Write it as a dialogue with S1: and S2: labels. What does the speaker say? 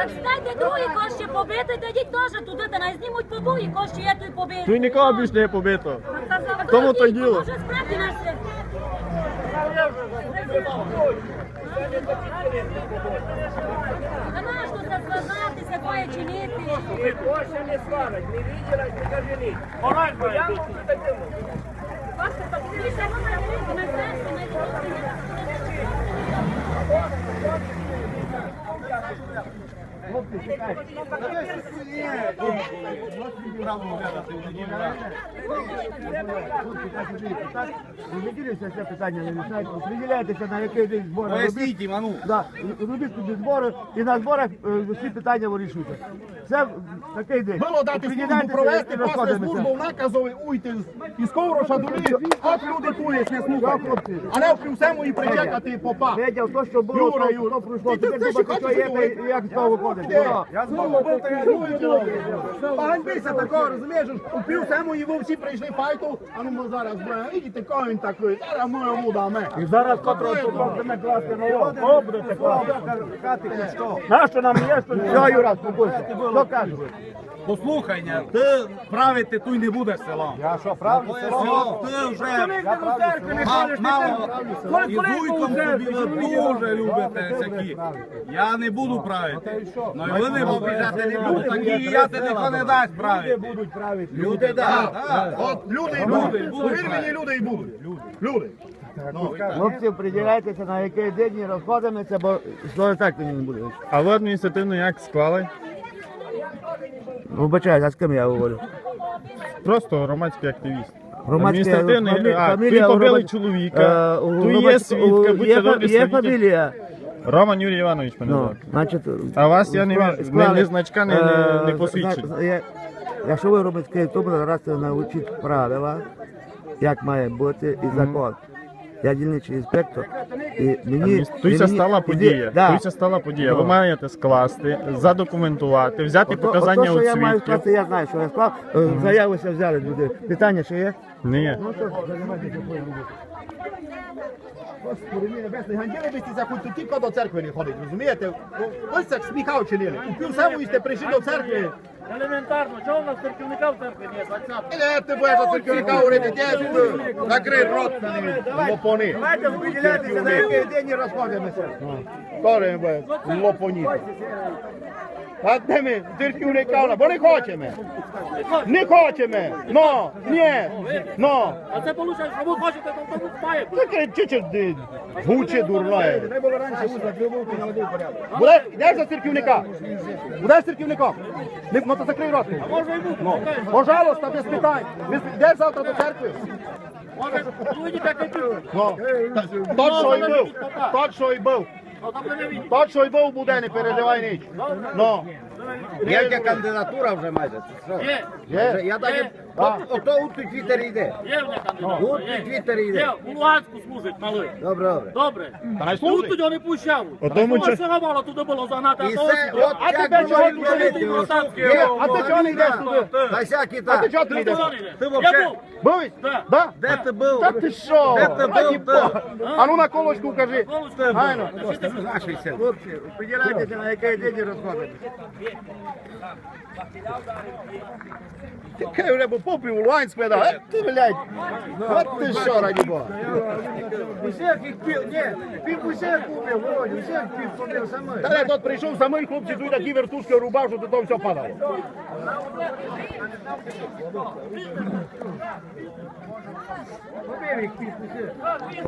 S1: Так стайте другі кошти побити, та йдіть теж туди, та най знімуть побої, кошти я тут побити.
S2: Тут нікого більше не побито. Тому то й діло.
S1: Може справді нас це. Двоє чинити.
S3: Кошти не сварить, не виділа, не кажи Помагай, я можу таким.
S4: Виділися це питання не рішають. Приділяйтеся на який день збори.
S5: Поясніть їм.
S4: Да, робіть туди збори і на зборах е, всі питання вирішуйте. Це такий день.
S5: Було дати службу провести,
S4: розходимося.
S5: службу наказу уйти з- із ковроша до лісу. От люди тують, не
S4: Так,
S5: А не в всьому і причекати попа.
S4: Федя, то, що було, то, пройшло.
S5: Ти- ти- ти
S4: думати,
S5: що
S4: що є,
S5: хочеш
S4: як з того виходить. Я
S5: Знову був такий Поганьбися такого, розумієш? У пів і ви всі прийшли файту, а ну ми зараз, бля, ідіть, кого він такий, зараз ми йому дамо.
S4: І зараз котрого тут будемо класти на лоб. О, будете класти. Нащо нам є, що все, Юра, спокойся. Що кажеш?
S5: Послухай, ня, ти правити тут не будеш селом.
S4: Я що, правда?
S5: О, ти вже мало і вуйком тобі ви дуже любите такі. Я не буду правити. Ну і ви не побіжати не буду. Такі і я ти ніхто не дасть правити.
S4: Будуть правити.
S5: Люди, так. От люди і будуть. Повір мені, люди і будуть. Люди.
S4: Хлопці, приділяйтеся на який день і розходимося, бо що так мені не буде.
S2: А ви адміністративно як склали?
S4: Вибачаю, а з ким я говорю?
S2: Просто громадський активіст.
S4: Громадський
S2: Адміністративний, а, тут побили чоловіка,
S4: Е, у
S2: тут є свідка, будьте
S4: є,
S2: добрі,
S4: є фамілія.
S2: Роман Юрій Іванович мене
S4: Ну,
S2: звати.
S4: значить,
S2: А вас я не
S4: скла-
S2: ні
S4: склали-
S2: не значка, не- не- не
S4: Е,
S2: посвідчень.
S4: зна- я- Якщо ви робите то зараз це навчить правила, як має бути і закон. Я дільничий інспектор, і мені...
S2: Туйся
S4: мені-
S2: стала подія.
S4: Да.
S2: Туйся стала подія. Ви
S4: Ну.
S2: маєте скласти, задокументувати, взяти
S4: Ото-
S2: показання
S4: ото,
S2: у
S4: що я маю
S2: свідків.
S4: скласти, я знаю, що я склав. Е, Заявися взяли люди. Питання ще є?
S2: Є.
S4: Ну, то займайтеся своїм.
S5: Господи, мій небесний, ганділи би ці хоч тільки до церкви не ходить, розумієте? Ось так сміхав чинили. У пів самої сте прийшли до церкви.
S3: Елементарно, чого у нас церківника в церкві є? 20
S5: Е, ти будеш до церківника говорити, де закрий рот на ним, лопони.
S4: Давайте виділятися, на який день і розходимося.
S5: Коли буде лопоні. А де ми церківника, бо не хочемо. Не хочемо. Но, ні, но.
S3: А це виходить, що ви хочете, то тому має бути.
S5: Таке чиче гуче дурне.
S4: Дай було раніше узла, трибунки наводив порядок.
S5: Буде, йдеш за церківника? Будеш церківником? Не, ну то закрий рот.
S3: Може і бути.
S5: Ну, пожалуйста, без питань. Без- Йдеш завтра до церкви?
S3: Може, люди як і
S5: тот, що і був. Тот, що і був.
S3: Ну, там не видно.
S5: Тот, що і був, буде, не переживай ніч. Ну.
S6: Яка кандидатура вже майже? Це що? Ото у твіттері йде.
S3: є в мене кандидат.
S6: От
S3: Є.
S6: Твіттері йде.
S3: Є, у Луганську служить малий.
S6: Добре, добре.
S3: Добре.
S5: Та най
S3: Тут
S5: служить.
S3: тоді не пущав.
S2: Тому чи-
S3: все мало туди було загнати.
S6: І
S3: то
S6: це от
S5: А
S6: як
S5: тебе чого
S6: можуть
S5: люди
S6: говорити,
S3: йдуть?
S6: ось
S5: Є, А ти чого не йдеш туди?
S6: Та всякі
S5: А
S6: так.
S5: ти чого ти не йдеш?
S3: Ти
S6: вообще-
S3: Я був.
S5: Був?
S3: Да.
S5: Да?
S6: Де ти був?
S5: Та ти що?
S6: Де ти
S5: Раді
S6: був,
S5: Бога. А ну на колочку кажи.
S3: Колочку.
S5: Гайно.
S6: Син.
S4: Хлопці, приділяйтеся на який день і розходимося.
S5: Яке вже бо попів у Луганську, да? Е, Ти, блядь. От ти що, раді Бога.
S4: Усіх їх пів, ні, пів усіх купив, Володя, усіх пів купив самий.
S5: Та я тут прийшов самий хлопці, тут такі вертушки рубав, що тут все падало.
S4: Купив їх пів усіх.